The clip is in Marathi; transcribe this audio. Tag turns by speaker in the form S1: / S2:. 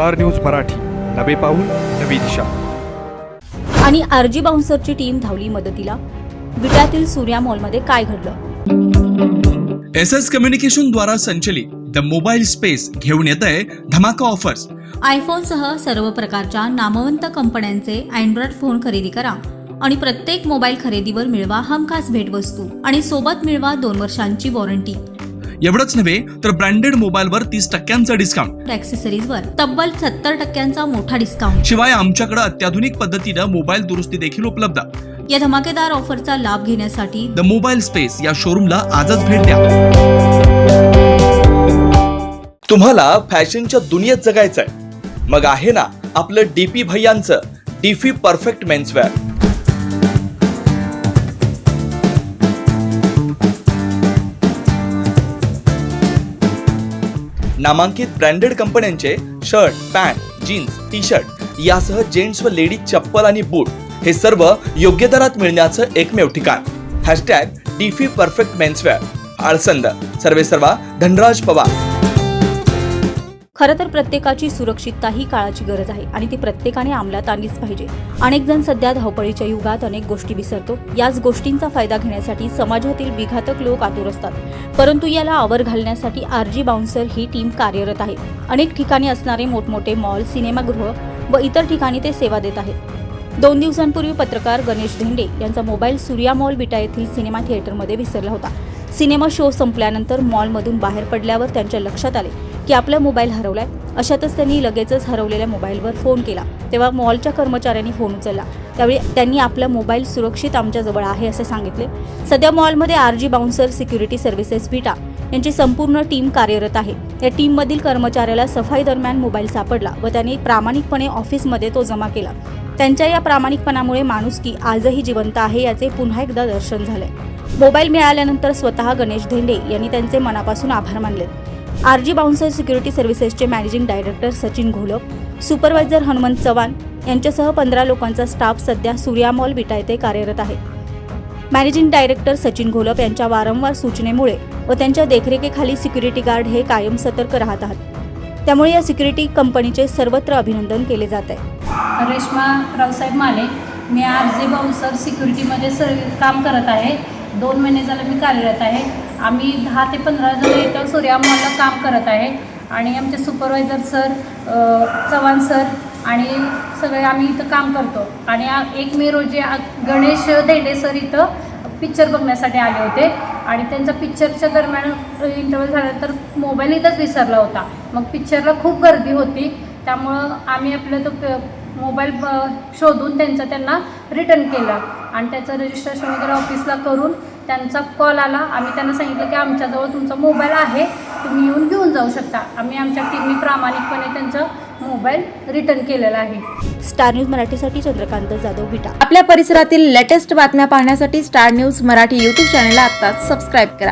S1: Star news Marathi. नवे पाऊल नवी दिशा.
S2: आणि आरजी बाउन्सरची टीम धावली मदतीला. विट्यातील सूर्या मॉलमध्ये काय घडलं?
S3: एस एस कम्युनिकेशन द्वारा संचलित द मोबाईल स्पेस घेऊन येत आहे धमाका ऑफर्स.
S2: आयफोनसह सर्व प्रकारच्या नामवंत कंपन्यांचे अँड्रॉइड फोन खरेदी करा आणि प्रत्येक मोबाईल खरेदीवर मिळवा हमखास भेटवस्तू आणि सोबत मिळवा दोन वर्षांची वॉरंटी.
S3: एवढंच नव्हे तर ब्रँडेड मोबाईलवर तीस टक्क्यांचा डिस्काउंट
S2: ॲक्सेसरीजवर तब्बल सत्तर टक्क्यांचा मोठा डिस्काउंट
S3: शिवाय आमच्याकडे अत्याधुनिक पद्धतीनं मोबाईल दुरुस्ती देखील उपलब्ध.
S2: या धमाकेदार ऑफरचा लाभ घेण्यासाठी
S3: द मोबाईल स्पेस या शोरूमला आजच भेट द्या. तुम्हाला फॅशनच्या दुनियेत जगायचंय. मग आहे ना आपलं डीपी भैयांचं डीफी परफेक्ट मेन्सवेअर नामांकित ब्रँडेड कंपन्यांचे shirt pant jeans T shirt यासह जेंट्स व लेडीज चप्पल आणि बूट हे सर्व योग्य दरात मिळण्याचं एकमेव ठिकाण. Hashtag DP perfect menswear. Alsand. सर्वे सर्वा धनराज पवार.
S2: खरं तर प्रत्येकाची सुरक्षितता ही काळाची गरज आहे आणि ती प्रत्येकाने अंमलात आणलीच पाहिजे. अनेक जण सध्या धावपळीच्या युगात अनेक गोष्टी विसरतो. याच गोष्टींचा फायदा घेण्यासाठी समाजातील विघातक लोक आतुर असतात. परंतु याला आवर घालण्यासाठी आरजी बाउन्सर ही टीम कार्यरत आहे. अनेक ठिकाणी असणारे मोठमोठे मॉल सिनेमागृह व इतर ठिकाणी ते सेवा देत आहेत. दोन दिवसांपूर्वी पत्रकार गणेश धेंडे यांचा मोबाईल सूर्या मॉल बिटा येथील सिनेमा थिएटरमध्ये विसरला होता. सिनेमा शो संपल्यानंतर मॉलमधून बाहेर पडल्यावर त्यांच्या लक्षात आले की आपला मोबाईल हरवलाय. अशातच त्यांनी लगेचच हरवलेल्या मोबाईलवर फोन केला. तेव्हा मॉलच्या कर्मचाऱ्यांनी फोन उचलला. त्यावेळी त्यांनी आपला मोबाईल सुरक्षित आमच्याजवळ आहे असे सांगितले. सध्या मॉलमध्ये R G bouncer security services Vita यांची संपूर्ण टीम कार्यरत आहे. या टीममधील कर्मचाऱ्याला सफाई दरम्यान मोबाईल सापडला व त्यांनी प्रामाणिकपणे ऑफिसमध्ये तो जमा केला. त्यांच्या या प्रामाणिकपणामुळे माणुसकी आजही जिवंत आहे याचे पुन्हा एकदा दर्शन झाले मोबाईल मिळाल्यानंतर स्वतः गणेश धेंडे यांनी त्यांचे मनापासून आभार मानले. R G bouncer security सर्व्हिसेसचे managing director Sachin Gholap supervisor Hanumant Chavan यांच्यासह पंधरा लोकांचा स्टाफ सध्या सूर्या मॉल विटा येथे कार्यरत आहे. मॅनेजिंग डायरेक्टर सचिन घोलप यांच्या वारंवार सूचनेमुळे व त्यांच्या देखरेखीखाली सिक्युरिटी गार्ड हे कायम सतर्क राहत आहात. त्यामुळे या सिक्युरिटी कंपनीचे सर्वत्र अभिनंदन केले जात आहे.
S4: रेश्मा रावसाहेब माने मी आर जे बाउन्सर सिक्युरिटीमध्ये स काम करत आहे. दोन महिने झालं मी कार्यरत आहे. आम्ही दहा ते पंधरा जण इथं सूर्या मॉलला काम करत आहे. आणि आमचे सुपरवायझर सर चव्हाण सर आणि सगळे आम्ही इथं काम करतो. आणि एक मे रोजी गणेश धेंडे सर इथं पिक्चर बघण्यासाठी आले होते. आणि त्यांचा पिक्चरच्या दरम्यान इंटरव्ह्यू झाला तर मोबाईल इथंच विसरला होता. मग पिक्चरला खूप गर्दी होती. त्यामुळं आम्ही आपलं तो प- मोबाईल ब- शोधून त्यांचा त्यांना रिटर्न केला. आणि त्याचं रजिस्ट्रेशन वगैरे ऑफिसला करून त्यांचा कॉल आला. आम्ही त्यांना सांगितलं की आमच्याजवळ तुमचा मोबाईल आहे. तुम्ही येऊन घेऊन जाऊ शकता. आम्ही आमच्या टीमनी प्रामाणिकपणे त्यांचा मोबाईल रिटर्न केलेला आहे.
S2: स्टार न्यूज मराठीसाठी चंद्रकांत जाधव विटा.
S5: आपल्या परिसरातील लेटेस्ट बातम्या पाहण्यासाठी स्टार न्यूज मराठी यूट्यूब चॅनलला आत्ताच सबस्क्राईब करा.